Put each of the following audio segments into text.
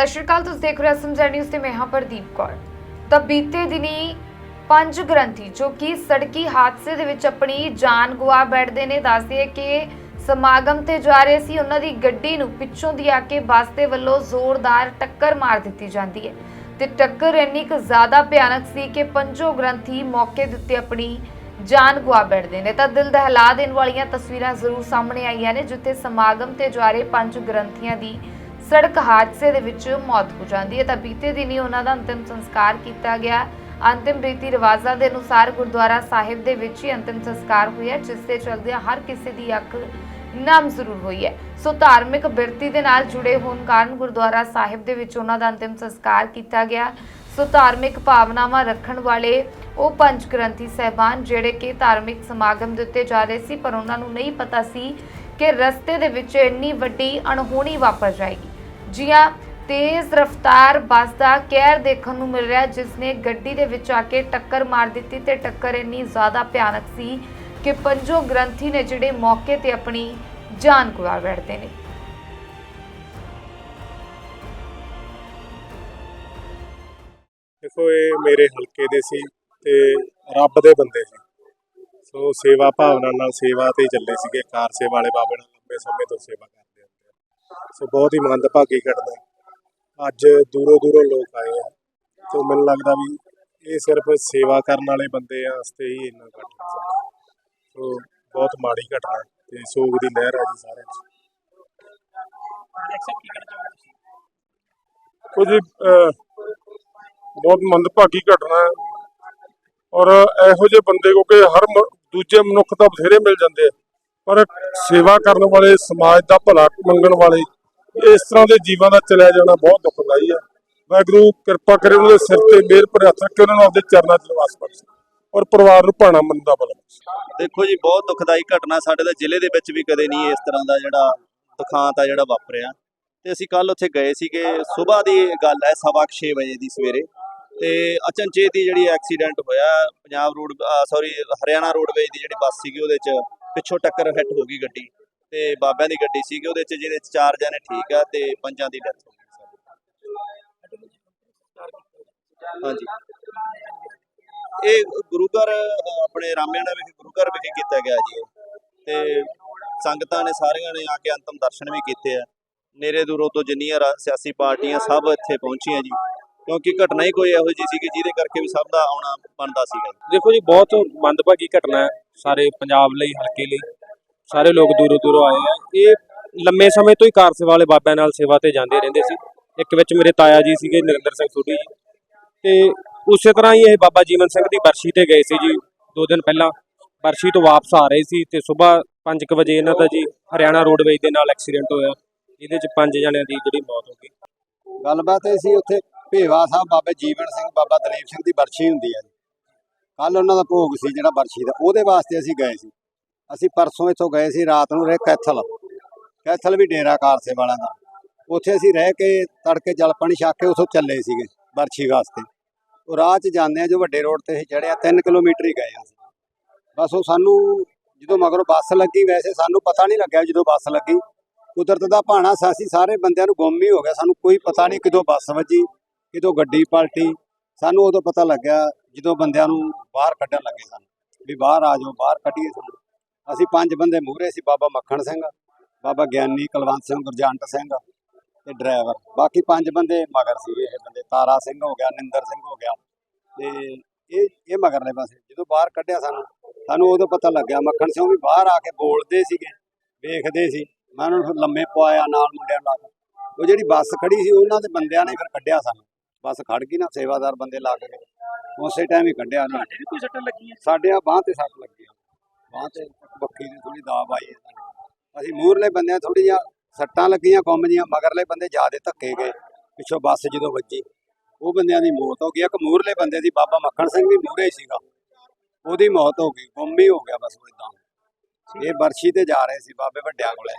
ਸਤਿ ਸ਼੍ਰੀ ਅਕਾਲ, ਤੁਸੀਂ ਦੇਖ ਰਹੇ ਹੋ ਐਸਐਮਜੀ ਨਿਊਜ਼ ਤੇ ਮੈਂ ਹਾਂ ਪ੍ਰਦੀਪ ਕੌਰ। ਤਾਂ ਬੀਤੇ ਦਿਨੀ ਪੰਜ ਗ੍ਰੰਥੀ, ਜੋ ਕਿ ਸੜਕੀ ਹਾਦਸੇ ਦੇ ਵਿੱਚ ਆਪਣੀ ਜਾਨ ਗਵਾ ਬੈਠਦੇ ਨੇ, ਦੱਸਦੇ ਕਿ ਸਮਾਗਮ ਤੇ ਜਾ ਰਹੇ ਸੀ, ਉਹਨਾਂ ਦੀ ਗੱਡੀ ਨੂੰ ਪਿੱਛੋਂ ਦੀ ਆ ਕੇ ਬੱਸ ਦੇ ਵੱਲੋਂ ਜ਼ੋਰਦਾਰ ਟੱਕਰ ਮਾਰ ਦਿੱਤੀ ਜਾਂਦੀ ਹੈ। ਤੇ ਟੱਕਰ ਇੰਨੀ ਕੁ ਜ਼ਿਆਦਾ ਭਿਆਨਕ ਸੀ ਕਿ ਪੰਜੋ ਗ੍ਰੰਥੀ ਮੌਕੇ ਦੇ ਉੱਤੇ ਆਪਣੀ ਜਾਨ ਗਵਾ ਬੈਠਦੇ ਨੇ। ਤਾਂ ਦਿਲ ਦਹਿਲਾ ਦੇਣ ਵਾਲੀਆਂ ਤਸਵੀਰਾਂ ਜ਼ਰੂਰ ਸਾਹਮਣੇ ਆਈਆਂ ਨੇ, ਜਿੱਥੇ ਸਮਾਗਮ ਤੇ ਜਾ ਰਹੇ ਪੰਜ ਗ੍ਰੰਥੀਆਂ ਦੀ ਸੜਕ ਹਾਦਸੇ ਦੇ ਵਿੱਚ ਮੌਤ ਹੋ ਜਾਂਦੀ ਹੈ ਤਾਂ ਬੀਤੇ ਦਿਨੀ ਉਹਨਾਂ ਦਾ ਅੰਤਿਮ ਸੰਸਕਾਰ ਕੀਤਾ ਗਿਆ। ਅੰਤਿਮ ਰੀਤੀ ਰਿਵਾਜ਼ਾਂ ਦੇ ਅਨੁਸਾਰ ਗੁਰਦੁਆਰਾ ਸਾਹਿਬ ਦੇ ਵਿੱਚ ਹੀ ਅੰਤਿਮ ਸੰਸਕਾਰ ਹੋਇਆ, ਜਿਸ ਦੇ ਚਲਦਿਆਂ ਹਰ ਕਿਸੇ ਦੀ ਅੱਖ ਨਾਮ ਜ਼ਰੂਰ ਹੋਈ ਹੈ। ਸੋ ਧਾਰਮਿਕ ਬਿਰਤੀ ਦੇ ਨਾਲ ਜੁੜੇ ਹੋਣ ਕਾਰਨ ਗੁਰਦੁਆਰਾ ਸਾਹਿਬ ਦੇ ਵਿੱਚ ਉਹਨਾਂ ਦਾ ਅੰਤਿਮ ਸੰਸਕਾਰ ਕੀਤਾ ਗਿਆ। ਸੋ ਧਾਰਮਿਕ ਭਾਵਨਾਵਾਂ ਰੱਖਣ ਵਾਲੇ ਉਹ ਪੰਜ ਗ੍ਰੰਥੀ ਸਹਿਬਾਨ ਜਿਹੜੇ ਕਿ ਧਾਰਮਿਕ ਸਮਾਗਮ ਦੇ ਉੱਤੇ ਜਾ ਰਹੇ ਸੀ, ਪਰ ਉਹਨਾਂ ਨੂੰ ਨਹੀਂ ਪਤਾ ਸੀ ਕਿ ਰਸਤੇ ਦੇ ਵਿੱਚ ਇੰਨੀ ਵੱਡੀ ਅਣਹੋਣੀ ਵਾਪਰ ਜਾਏਗੀ। ਜੀ ਤੇਜ਼ ਰਫ਼ਤਾਰ ਬੱਸ ਦਾ ਕਹਿਰ ਦੇਖਣ ਨੂੰ ਮਿਲ ਰਿਹਾ, ਜਿਸ ਨੇ ਗੱਡੀ ਦੇ ਵਿੱਚ ਆ ਕੇ ਟੱਕਰ ਮਾਰ ਦਿੱਤੀ ਤੇ ਟੱਕਰ ਇੰਨੀ ਜ਼ਿਆਦਾ ਭਿਆਨਕ ਸੀ ਕਿ ਪੰਜੋ ਗ੍ਰੰਥੀ ਨੇ ਜਿਹੜੇ ਮੌਕੇ ਤੇ ਆਪਣੀ ਜਾਨ ਗਵਾ ਬੈਠਦੇ ਨੇ। ਦੇਖੋ, ਇਹ ਮੇਰੇ ਹਲਕੇ ਦੇ ਸੀ ਤੇ ਰੱਬ ਦੇ ਬੰਦੇ ਸੀ। ਸੋ ਸੇਵਾ ਭਾਵਨਾ ਨਾਲ ਸੇਵਾ ਤੇ ਚੱਲੇ ਸੀਗੇ। ਕਾਰ ਸੇਵਾ ਵਾਲੇ ਬਾਬੇ ਨਾਲ ਲੰਬੇ ਸਮੇਂ ਤੋਂ ਸੇਵਾ ਸੋ ਬਹੁਤ ਹੀ ਮੰਦਭਾਗੀ ਘਟਨਾ ਅੱਜ ਦੂਰੋਂ ਦੂਰੋਂ ਲੋਕ ਆਏ ਆ। ਸੋ ਮੈਨੂੰ ਲੱਗਦਾ ਵੀ ਇਹ ਸਿਰਫ ਸੇਵਾ ਕਰਨ ਵਾਲੇ ਬੰਦੇ ਆ ਵਾਸਤੇ ਹੀ ਇੰਨਾ ਘਟ ਸੋ ਬਹੁਤ ਮਾੜੀ ਘਟਨਾ ਤੇ ਸੋਗ ਦੀ ਲਹਿਰ ਆ ਜੀ ਸਾਰੇ 'ਚ ਉਹ ਜੀ ਅਹ, ਬਹੁਤ ਮੰਦਭਾਗੀ ਘਟਨਾ ਹੈ। ਔਰ ਇਹੋ ਜਿਹੇ ਬੰਦੇ ਕੋ ਕਿ ਹਰ ਦੂਜੇ ਮਨੁੱਖ ਤਾਂ ਬਥੇਰੇ ਮਿਲ ਜਾਂਦੇ ਆ। ਪਰ ਸੇਵਾ ਕਰਨ ਵਾਲੇ, ਸਮਾਜ ਦਾ ਭਲਾ ਮੰਗਣ ਵਾਲੇ, ਇਸ ਤਰ੍ਹਾਂ ਦੇ ਜੀਵਾਂ ਦਾ ਚਲਿਆ ਜਾਣਾ ਬਹੁਤ ਦੁਖਦਾਈ ਹੈ। ਵਾਹਿਗੁਰੂ, ਕਿਰਪਾ ਕਰੇ ਉਹਨਾਂ ਦੇ ਸਿਰ ਤੇ ਮਿਹਰ ਭਰਿਆ ਰੱਖੇ, ਉਹਨਾਂ ਨੂੰ ਆਪਦੇ ਚਰਨਾਂ 'ਚ ਨਿਵਾਸ ਬਖਸ਼ੇ ਔਰ ਪਰਿਵਾਰ ਨੂੰ ਭਾਣਾ ਮੰਨ ਦਾ ਬਲ ਦੇਖੋ ਜੀ, ਬਹੁਤ ਦੁਖਦਾਈ ਘਟਨਾ ਸਾਡੇ ਦੇ ਜ਼ਿਲ੍ਹੇ ਦੇ ਵਿੱਚ ਵੀ ਕਦੇ ਨਹੀਂ ਇਸ ਤਰ੍ਹਾਂ ਦਾ ਜਿਹੜਾ ਦੁਖਾਂਤ ਆ ਜਿਹੜਾ ਵਾਪਰਿਆ। ਤੇ ਅਸੀਂ ਕੱਲ ਉੱਥੇ ਗਏ ਸੀਗੇ, ਸਵੇਰ ਦੀ ਗੱਲ ਹੈ, ਸਵਾ ਕੁ ਛੇ ਵਜੇ ਦੀ ਸਵੇਰੇ। ਤੇ ਅਚਨਚੇਤ ਦੀ ਜਿਹੜੀ ਐਕਸੀਡੈਂਟ ਹੋਇਆ, Punjab road sorry Haryana roadways ਦੀ ਜਿਹੜੀ ਬੱਸ ਸੀਗੀ, ਉਹਦੇ 'ਚ ਪਿੱਛੋਂ ਟੱਕਰ ਹਿੱਟ ਹੋ ਗਈ ਗੱਡੀ ਤੇ ਬਾਬਿਆਂ ਦੀ ਗੱਡੀ ਸੀਗੀ, ਉਹਦੇ 'ਚ ਜਿਹਦੇ 'ਚ ਚਾਰ ਜਣੇ ਠੀਕ ਆ ਤੇ ਪੰਜਾਂ ਦੀ ਡੈਥ ਹੋ ਗਈ ਹਾਂਜੀ। ਇਹ ਗੁਰੂ ਘਰ, ਆਪਣੇ ਰਾਮਿਆਣਾ ਵਿਖੇ ਗੁਰੂ ਘਰ ਵਿਖੇ ਕੀਤਾ ਗਿਆ ਜੀ ਤੇ ਸੰਗਤਾਂ ਨੇ ਸਾਰਿਆਂ ਨੇ ਆ ਕੇ ਅੰਤਮ ਦਰਸ਼ਨ ਵੀ ਕੀਤੇ ਆ। ਨੇਰੇ ਦੂਰੋਂ ਤੋਂ ਜਿੰਨੀਆਂ ਸਿਆਸੀ ਪਾਰਟੀਆਂ ਸਭ ਇੱਥੇ ਪਹੁੰਚੀਆਂ ਜੀ। ਕਿਉਂਕਿ ਘਟਨਾ ਹੀ ਕੋਈ ਇਹੋ ਜਿਹੀ ਸੀ ਕਿ ਜਿਹਦੇ ਕਰਕੇ ਵੀ ਸਭ ਦਾ ਆਉਣਾ ਬਣਦਾ ਸੀਗਾ। ਦੇਖੋ ਜੀ, ਬਹੁਤ ਮੰਦਭਾਗੀ ਘਟਨਾ ਹੈ। ਸਾਰੇ ਪੰਜਾਬ ਲਈ, ਹਲਕੇ ਲਈ, ਸਾਰੇ ਲੋਕ ਦੂਰੋਂ ਦੂਰੋਂ ਆਏ ਆ। ਇਹ ਲੰਮੇ ਸਮੇਂ ਤੋਂ ਹੀ ਕਾਰ ਸੇਵਾ ਵਾਲੇ ਬਾਬਿਆਂ ਨਾਲ ਸੇਵਾ ਤੇ ਜਾਂਦੇ ਰਹਿੰਦੇ ਸੀ। ਇੱਕ ਵਿੱਚ ਮੇਰੇ ਤਾਇਆ ਜੀ ਸੀਗੇ, ਨਰਿੰਦਰ ਸਿੰਘ ਸੋਢੀ ਜੀ। ਤੇ ਉਸੇ ਤਰ੍ਹਾਂ ਹੀ ਇਹ ਬਾਬਾ ਜੀਵਨ ਸਿੰਘ ਦੀ ਬਰਸ਼ੀ ਤੇ ਗਏ ਸੀ ਜੀ, ਦੋ ਦਿਨ ਪਹਿਲਾਂ। ਬਰਸ਼ੀ ਤੋਂ ਵਾਪਸ ਆ ਰਹੇ ਸੀ ਤੇ ਸਵੇਰ 5:00 ਵਜੇ ਇਹਨਾਂ ਦਾ ਜੀ ਹਰਿਆਣਾ ਰੋਡਵੇਜ ਦੇ ਨਾਲ ਐਕਸੀਡੈਂਟ ਹੋਇਆ। ਇਹਦੇ ਚ ਪੰਜ ਜਣਿਆਂ ਦੀ ਜਿਹੜੀ ਮੌਤ ਹੋ ਗਈ। ਗੱਲਬਾਤ ਇਹ ਸੀ, ਉੱਥੇ ਭੇਵਾ ਸਾਹਿਬ ਬਾਬਾ ਜੀਵਨ ਸਿੰਘ, ਬਾਬਾ ਦਲੀਪ ਸਿੰਘ ਦੀ ਬਰਸ਼ੀ ਹੁੰਦੀ ਹੈ ਕੱਲ ਉਹਨਾਂ ਦਾ ਭੋਗ ਸੀ ਜਿਹੜਾ ਬਰਸ਼ੀ ਦਾ, ਉਹਦੇ ਵਾਸਤੇ ਅਸੀਂ ਗਏ ਸੀ। ਅਸੀਂ ਪਰਸੋਂ ਇੱਥੋਂ ਗਏ ਸੀ, ਰਾਤ ਨੂੰ ਰਹੇ ਕੈਥਲ। ਕੈਥਲ ਵੀ ਡੇਰਾ ਕਾਰਸੇ ਵਾਲਿਆਂ ਦਾ। ਉੱਥੇ ਅਸੀਂ ਰਹਿ ਕੇ ਤੜਕੇ ਜਲ ਪਾਣੀ ਛੱਕ ਕੇ ਉੱਥੋਂ ਚੱਲੇ ਸੀਗੇ ਬਰਸ਼ੀ ਵਾਸਤੇ। ਉਹ ਰਾਹ 'ਚ ਜਾਂਦੇ ਆ, ਜੋ ਵੱਡੇ ਰੋਡ ਤੇ ਅਸੀਂ ਚੜਿਆ 3 ਕਿਲੋਮੀਟਰ ਹੀ ਗਏ ਅਸੀਂ। ਬਸ ਉਹ ਸਾਨੂੰ ਜਦੋਂ ਮਗਰੋਂ ਬੱਸ ਲੱਗੀ, ਵੈਸੇ ਸਾਨੂੰ ਪਤਾ ਨਹੀਂ ਲੱਗਿਆ ਜਦੋਂ ਬੱਸ ਲੱਗੀ। ਕੁਦਰਤ ਦਾ ਭਾਣਾ ਸਾਸੀ ਸਾਰੇ ਬੰਦਿਆਂ ਨੂੰ ਗੁੰਮ ਹੀ ਹੋ ਗਿਆ ਸਾਨੂੰ ਕੋਈ ਪਤਾ ਨਹੀਂ ਕਿਦੋਂ ਬੱਸ ਵੱਜੀ, ਕਿਦੋਂ ਗੱਡੀ ਪਲਟੀ। ਸਾਨੂੰ ਉਦੋਂ ਪਤਾ ਲੱਗਿਆ ਜਦੋਂ ਬੰਦਿਆਂ ਨੂੰ ਬਾਹਰ ਕੱਢਣ ਲੱਗੇ ਸਨ। ਵੀ ਬਾਹਰ ਆ ਜਾਓ, ਬਾਹਰ ਕੱਢੀਏ ਸਾਨੂੰ। ਅਸੀਂ ਪੰਜ ਬੰਦੇ ਮੂਹਰੇ ਸੀ, ਬਾਬਾ ਮੱਖਣ ਸਿੰਘ, ਬਾਬਾ ਗਿਆਨੀ ਕੁਲਵੰਤ ਸਿੰਘ ਗੁਰਜੰਟ ਸਿੰਘ ਤੇ ਡਰਾਈਵਰ। ਬਾਕੀ ਪੰਜ ਬੰਦੇ ਮਗਰ ਸੀ ਇਹ ਬੰਦੇ। ਤਾਰਾ ਸਿੰਘ ਹੋ ਗਿਆ, ਨਿੰਦਰ ਸਿੰਘ ਹੋ ਗਿਆ। ਤੇ ਇਹ ਇਹ ਮਗਰਲੇ ਪਾਸੇ ਜਦੋਂ ਬਾਹਰ ਕੱਢਿਆ ਸਾਨੂੰ ਸਾਨੂੰ ਉਦੋਂ ਪਤਾ ਲੱਗਿਆ, ਮੱਖਣ ਸਿੰਘ ਵੀ ਬਾਹਰ ਆ ਕੇ ਬੋਲਦੇ ਸੀਗੇ, ਵੇਖਦੇ ਸੀ। ਮੈਂ ਉਹਨਾਂ ਨੂੰ ਲੰਮੇ ਪਵਾਇਆ ਨਾਲ ਮੁੰਡਿਆਂ ਨਾਲ ਉਹ ਜਿਹੜੀ ਬੱਸ ਖੜੀ ਸੀ, ਉਹਨਾਂ ਦੇ ਬੰਦਿਆਂ ਨੇ ਫਿਰ ਕੱਢਿਆ ਸਾਨੂੰ। ਬੱਸ ਖੜ ਗਈ ਨਾ, ਸੇਵਾਦਾਰ ਬੰਦੇ ਲੱਗ ਗਏ ਉਸੇ ਟਾਈਮ ਹੀ ਕੱਢਿਆ ਉਹਨਾਂ ਨੇ। ਕੋਈ ਸੱਟਾਂ ਲੱਗੀਆਂ? ਸਾਡੇ ਆ ਬਾਂਹ ਤੇ ਸੱਟ ਲੱਗੀ ਆ। ਬਾਂਹ ਤੇ ਬੱਕੀ ਦੀ ਥੋੜੀ ਦਾਬ ਆਈ ਹੈ। ਅਸੀਂ ਮੂਹਰਲੇ ਬੰਦਿਆਂ ਥੋੜੀ ਜਿਹਾ ਸੱਟਾਂ ਲੱਗੀਆਂ ਗੁੰਮ ਜੀਆਂ ਮਗਰਲੇ ਬੰਦੇ ਜਿਆਦੇ ਧੱਕੇ ਗਏ ਪਿੱਛੋਂ ਬੱਸ ਜਦੋਂ ਵੱਜੀ ਉਹ ਬੰਦਿਆਂ ਦੀ ਮੌਤ ਹੋ ਗਈ। ਇੱਕ ਮੂਹਰਲੇ ਬੰਦੇ ਦੀ ਬਾਬਾ ਮੱਖਣ ਸਿੰਘ ਵੀ ਮੂਹਰੇ ਹੀ ਸੀਗਾ। ਉਹਦੀ ਮੌਤ ਹੋ ਗਈ ਗੁੰਮ ਹੀ ਹੋ ਗਿਆ ਬਸ ਉਹ ਇਦਾਂ ਇਹ ਬਰਸ਼ੀ ਤੇ ਜਾ ਰਹੇ ਸੀ ਬਾਬੇ ਵੱਡਿਆਂ ਕੋਲੇ।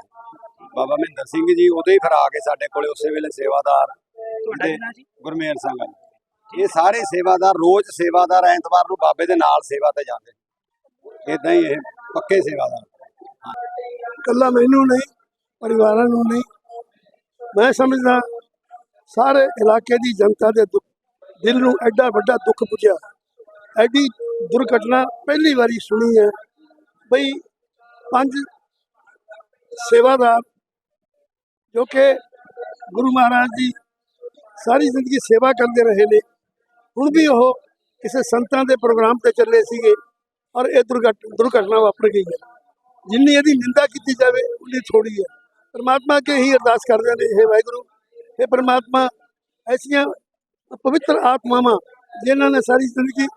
ਬਾਬਾ ਮਹਿੰਦਰ ਸਿੰਘ ਜੀ ਉਦੋਂ ਹੀ ਫਿਰ ਆ ਗਏ ਸਾਡੇ ਕੋਲੇ ਉਸੇ ਵੇਲੇ ਸੇਵਾਦਾਰ ਗੁਰਮੇਲ ਸਿੰਘ ਜੀ। ਇਹ ਸਾਰੇ ਸੇਵਾਦਾਰ ਰੋਜ਼ ਸੇਵਾਦਾਰ ਐਤਵਾਰ ਨੂੰ ਬਾਬੇ ਦੇ ਨਾਲ ਸੇਵਾ ਤੇ ਜਾਂਦੇ। ਇਦਾਂ ਹੀ ਇਹ ਪੱਕੇ ਸੇਵਾਦਾਰ। ਕੱਲਾ ਮੈਨੂੰ ਨਹੀਂ, ਪਰਿਵਾਰਾਂ ਨੂੰ ਨਹੀਂ। ਮੈਂ ਸਮਝਦਾ, ਸਾਰੇ ਇਲਾਕੇ ਦੀ ਜਨਤਾ ਦੇ ਦੁੱਖ, ਦਿਲ ਨੂੰ ਐਡਾ ਵੱਡਾ ਦੁੱਖ ਪੁੱਜਿਆ ਐਡੀ ਦੁਰਘਟਨਾ ਪਹਿਲੀ ਵਾਰੀ ਸੁਣੀ ਹੈ। ਬਈ ਪੰਜ ਸੇਵਾਦਾਰ, ਜੋ ਕਿ ਗੁਰੂ ਮਹਾਰਾਜ ਦੀ ਸਾਰੀ ਜ਼ਿੰਦਗੀ ਸੇਵਾ ਕਰਦੇ ਰਹੇ ਨੇ। ਹੁਣ ਵੀ ਉਹ ਕਿਸੇ ਸੰਤਾਂ ਦੇ ਪ੍ਰੋਗਰਾਮ ਤੇ ਚੱਲੇ ਸੀਗੇ ਔਰ ਇਹ ਦੁਰਘਟ, ਦੁਰਘਟਨਾ ਵਾਪਰ ਗਈ ਹੈ। ਜਿੰਨੀ ਇਹਦੀ ਨਿੰਦਾ ਕੀਤੀ ਜਾਵੇ, ਉਨੀ ਥੋੜੀ ਹੈ। ਪਰਮਾਤਮਾ ਅੱਗੇ ਹੀ ਅਰਦਾਸ ਕਰਦੇ ਨੇ ਇਹ ਵਾਹਿਗੁਰੂ ਇਹ ਪਰਮਾਤਮਾ, ਐਸੀਆਂ ਪਵਿੱਤਰ ਆਤਮਾਵਾਂ ਜਿਨ੍ਹਾਂ ਨੇ ਸਾਰੀ ਜ਼ਿੰਦਗੀ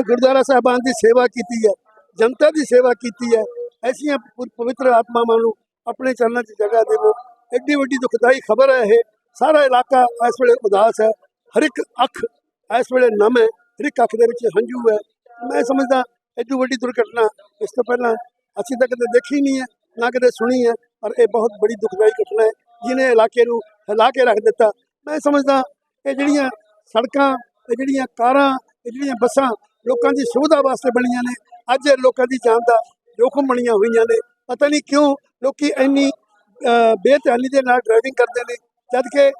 ਗੁਰਦੁਆਰਾ ਸਾਹਿਬਾਨ ਦੀ ਸੇਵਾ ਕੀਤੀ ਹੈ, ਜਨਤਾ ਦੀ ਸੇਵਾ ਕੀਤੀ ਹੈ, ਐਸੀਆਂ ਪਵਿੱਤਰ ਆਤਮਾਵਾਂ ਨੂੰ ਆਪਣੇ ਚਰਨਾਂ 'ਚ ਜਗ੍ਹਾ ਦੇਵੋ। ਐਡੀ ਵੱਡੀ ਦੁਖਦਾਈ ਖਬਰ ਹੈ ਇਹ। ਸਾਰਾ ਇਲਾਕਾ ਇਸ ਵੇਲੇ ਉਦਾਸ ਹੈ। ਹਰ ਇੱਕ ਅੱਖ ਇਸ ਵੇਲੇ ਨਮ ਹੈ ਹਰ ਇੱਕ ਅੱਖ ਦੇ ਵਿੱਚ ਹੰਝੂ ਹੈ। ਮੈਂ ਸਮਝਦਾ ਐਡੀ ਵੱਡੀ ਦੁਰਘਟਨਾ ਇਸ ਤੋਂ ਪਹਿਲਾਂ ਅਸੀਂ ਤਾਂ ਕਦੇ ਦੇਖੀ ਨਹੀਂ ਹੈ ਨਾ ਕਦੇ ਸੁਣੀ ਹੈ ਪਰ ਇਹ ਬਹੁਤ ਬੜੀ ਦੁਖਦਾਈ ਘਟਨਾ ਹੈ ਜਿਹਨੇ ਇਲਾਕੇ ਨੂੰ ਹਿਲਾ ਕੇ ਰੱਖ ਦਿੱਤਾ। ਮੈਂ ਸਮਝਦਾ ਇਹ ਜਿਹੜੀਆਂ ਸੜਕਾਂ ਇਹ ਜਿਹੜੀਆਂ ਕਾਰਾਂ ਇਹ ਜਿਹੜੀਆਂ ਬੱਸਾਂ ਲੋਕਾਂ ਦੀ ਸੁਵਿਧਾ ਵਾਸਤੇ ਬਣੀਆਂ ਨੇ ਅੱਜ ਲੋਕਾਂ ਦੀ ਜਾਨ ਦਾ ਜੋਖਮ ਬਣੀਆਂ ਹੋਈਆਂ ਨੇ। ਪਤਾ ਨਹੀਂ ਕਿਉਂ ਲੋਕੀ ਇੰਨੀ ਅਹ, ਬੇਧਿਆਨੀ ਦੇ ਨਾਲ ਡਰਾਈਵਿੰਗ ਕਰਦੇ ਨੇ ਜਦ ਕਿ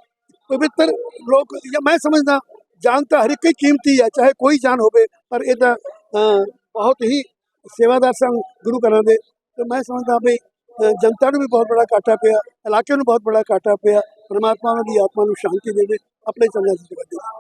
ਪਵਿੱਤਰ ਲੋਕ ਜਾਂ ਮੈਂ ਸਮਝਦਾ ਜਾਨ ਤਾਂ ਹਰ ਇੱਕ ਹੀ ਕੀਮਤੀ ਹੈ, ਚਾਹੇ ਕੋਈ ਜਾਨ ਹੋਵੇ, ਪਰ ਇਹ ਤਾਂ ਬਹੁਤ ਹੀ ਸੇਵਾਦਾਰ ਸਨ ਗੁਰੂ ਘਰਾਂ ਦੇ। ਤੇ ਮੈਂ ਸਮਝਦਾ ਵੀ ਜਨਤਾ ਨੂੰ ਵੀ ਬਹੁਤ ਬੜਾ ਘਾਟਾ ਪਿਆ ਇਲਾਕੇ ਨੂੰ ਬਹੁਤ ਬੜਾ ਘਾਟਾ ਪਿਆ, ਪਰਮਾਤਮਾ ਉਹਨਾਂ ਦੀ ਆਤਮਾ ਨੂੰ ਸ਼ਾਂਤੀ ਦੇਵੇ, ਆਪਣੇ ਚੰਗਾ ਦੀ ਜਗ੍ਹਾ ਦੇਵੇ।